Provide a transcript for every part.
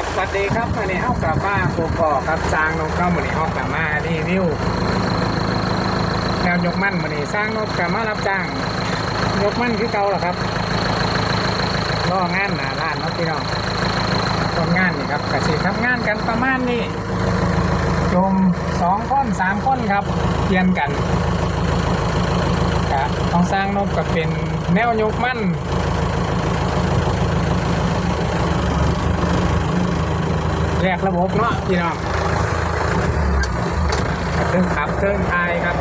ครับสวัสดีครับวันนี้เฮากลับมาโกกอกครับสร้างนกเข้าวันนี้เฮากลับมารีวิวแนวยกมั่นวันนี้สร้างนกกลับมารับจ้าง ยกมั่นคือเก่าเหรอครับรองานหนาร้านนาะพี่น้องต้นงานนี่ครับกระสีทำงานกันประมาณนี้จมสองคนสามคนครับเปลี่ยนกันกะต้องสร้างนกกับเป็นแนวยกมั่น แยกระบบเนาะพี่น้องเครื่องขับเครื่องทายครับ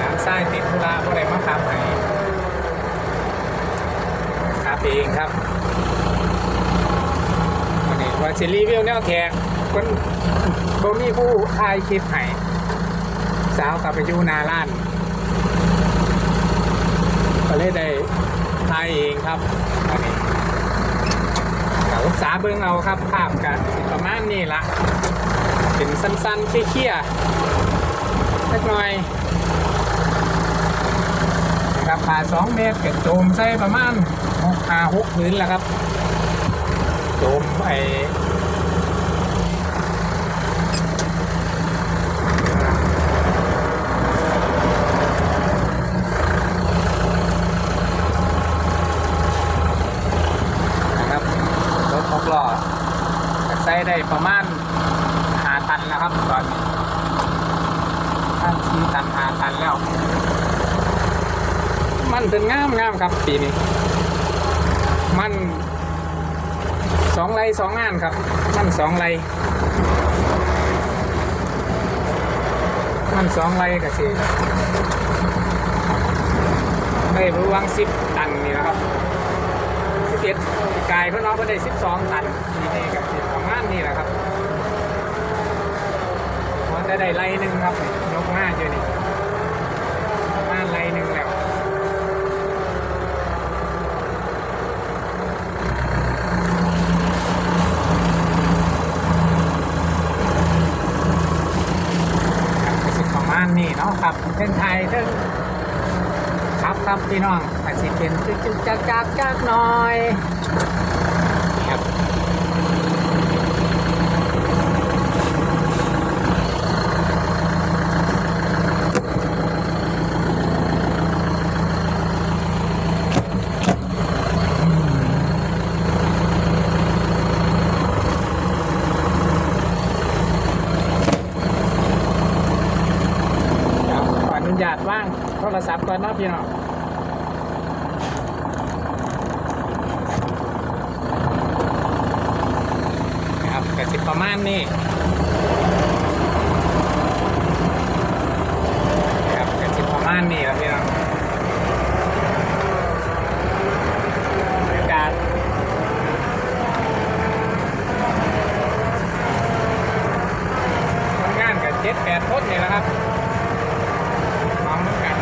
น้ำไส้ติดธุระอะไรมาขับให้ขับเองครับวันนี้ว่าจะรีวิวแนวแขกคนบ่มีผู้ถ่ายคลิปให้สาวกับไปยูนาล้านก็เลยได้ถ่ายเองครับ ศึกษาเบิ่งเอาครับภาพกันประมาณนี้ละเป็นสั้นๆเคี้ยๆเล็กน้อยนะครับผ่าสองเมตรเก็บโจมใส่ประมาณหกขาหกพื้นแล้วครับโจมไอนะครับรถหกล้อใส่ได้ ประมาณหาตันแล้วครับตอนนี้ตันสี่ตันหาตันแล้ว มันเป็นงามงามครับปีนี้ มันสองไรสองงานครับ มันสองไรมันสองไรก็สิได้รู้วังสิบตันนี่นะครับสิบเอ็ดกายเพื่อนน้องเพื่อนได้สิบสองตันปีนี้กับสิประมาณ นี้แหละครับมันได้ได้ไรหนึ่งครับยกหน้าอยู่นี่ประมาณไรหนึ่งแล้วนี้เนาะครับเส้นไทยเส้นครับครับพี่น้องอาจจะเป็นจึกจึกจักจักจักหน่อยครับเดี๋ยวขออนุญาตว่างโทรศัพท์ก่อนเนาะพี่น้องครับกระสิบประมาณนี้ครับกระสิบประมาณนี้แล้วพี่น้องบรรยากาศทำงานกับเจ็ดแปดคนนี่แหละครับ พร้อมกัน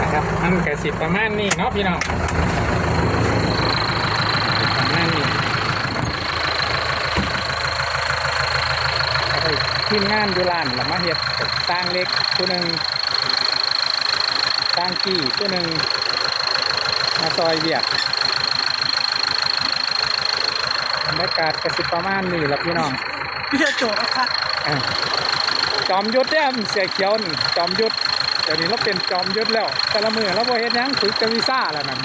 นะครับ มันกระสิบประมาณนี้เนาะพี่น้องประมาณนี้แล้วก็ทีมงานอยู่ร้านละมาเฮ็ดกับสร้างเล็กตัวหนึ่งสร้างกี้ตัวหนึ่งมาซอยเวียดบรรยากาศกระสิบประมาณนี้ละพี่น้องพี่จะโจทย์นะคะอะจอมยุทธเนี่ยมันเสียเขียวนี่จอมยุทธ เดี๋ยวนี้เราเป็นจอมยุทธแล้ว แต่ละมือเราบ่เฮ็ดยังฝึกแต่วีซ่าแล้วนั่น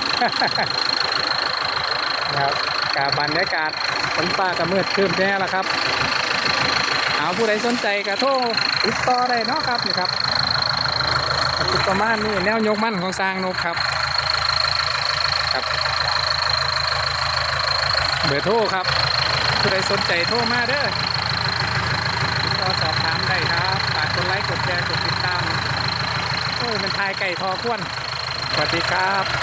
นะครับกาบรรยากาศฝนฟ้ากับมืดครึ้มแน่ละครับเอาผู้ใดสนใจก็โทรติดต่อได้เนาะครับนี่ครับก็ประมาณนี้แนวยกมั่นของสร้างนกครับครับ เบอร์โทรครับ ผู้ใดสนใจโทรมาเด้อติดต่อสอบถามได้ครับฝากกดไลค์กดแชร์กดติดตาม อ้ยมันทายไก่ทอข้วนสวัสดีครับ